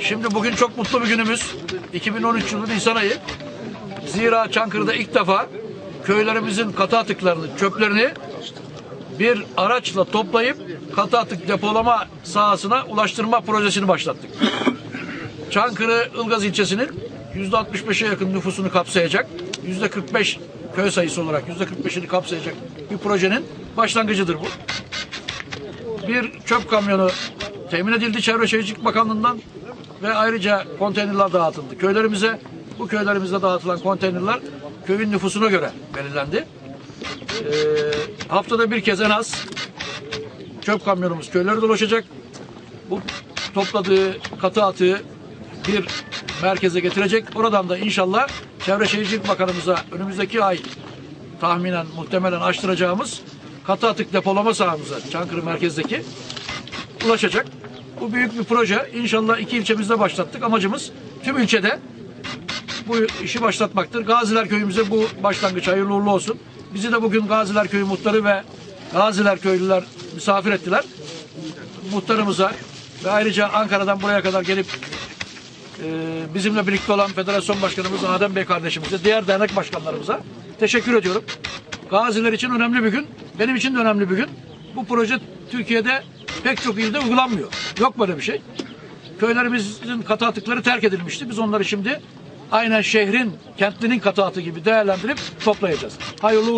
Şimdi bugün çok mutlu bir günümüz. 2013 yılı Nisan ayı. Zira Çankırı'da ilk defa köylerimizin katı atıklarını, çöplerini bir araçla toplayıp katı atık depolama sahasına ulaştırma projesini başlattık. Çankırı Ilgaz ilçesinin %65'e yakın nüfusunu kapsayacak, %45 köy sayısı olarak %45'ini kapsayacak bir projenin başlangıcıdır bu. Bir çöp kamyonu temin edildi Çevre Şehircilik Bakanlığı'ndan ve ayrıca konteynerler dağıtıldı. Köylerimize bu köylerimizde dağıtılan konteynerler köyün nüfusuna göre belirlendi. Ee, haftada bir kez en az çöp kamyonumuz köylere dolaşacak. Bu topladığı katı atığı bir merkeze getirecek. Oradan da inşallah Çevre Şehircilik Bakanımıza önümüzdeki ay tahminen muhtemelen açtıracağımız katı atık depolama sahamıza Çankırı merkezdeki ulaşacak. Bu büyük bir proje. İnşallah iki ilçemizde başlattık. Amacımız tüm ilçede bu işi başlatmaktır. Gaziler köyümüze bu başlangıç hayırlı uğurlu olsun. Bizi de bugün Gaziler Köyü muhtarı ve Gaziler köylüler misafir ettiler. Muhtarımıza ve ayrıca Ankara'dan buraya kadar gelip e, bizimle birlikte olan Federasyon Başkanımız Adem Bey kardeşimize, diğer dernek başkanlarımıza teşekkür ediyorum. Gaziler için önemli bir gün, benim için de önemli bir gün. Bu proje Türkiye'de pek çok ilde uygulanmıyor. Yok böyle bir şey. Köylerimizin katı atıkları terk edilmişti. Biz onları şimdi aynen şehrin, kentlinin katı atı gibi değerlendirip toplayacağız. Hayırlı uğurlu